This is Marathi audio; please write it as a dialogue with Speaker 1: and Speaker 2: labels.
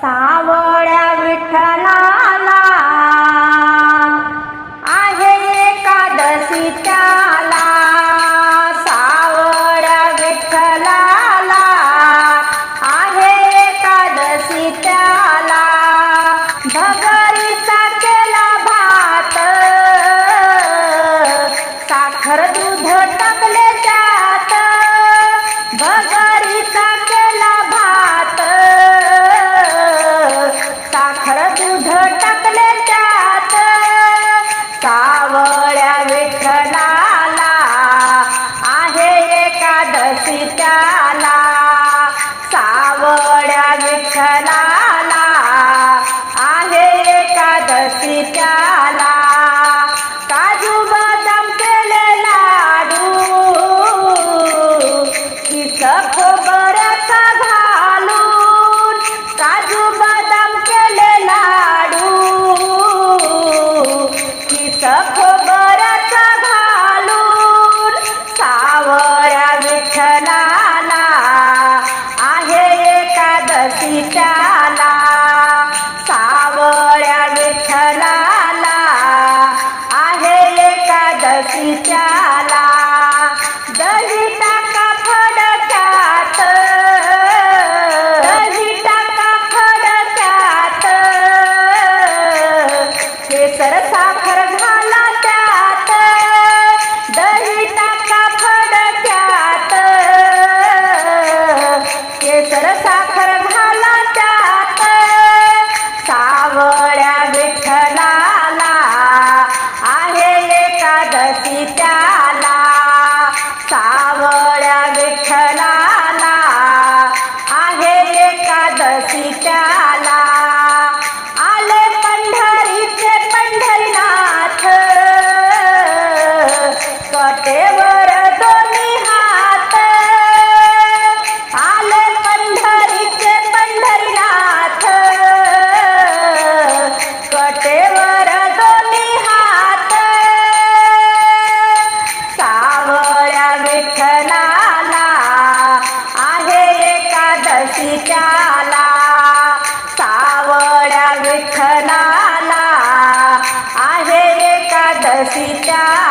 Speaker 1: सावळ्या विठ्ठल आवड्या विठ्ठलाला. आहे एकादशी त्याला. सावड्या विठ्ठलाला. आहे एकादशी त्याला. काजू बदाम केले लाडू. किस खोबऱ्याचा एकादशी दही टाका फडक्यात. दही टाका फडक्यात. केसर साखर घाला त्यात. दही टाका फडक्यात. केसर साखर घाला सीता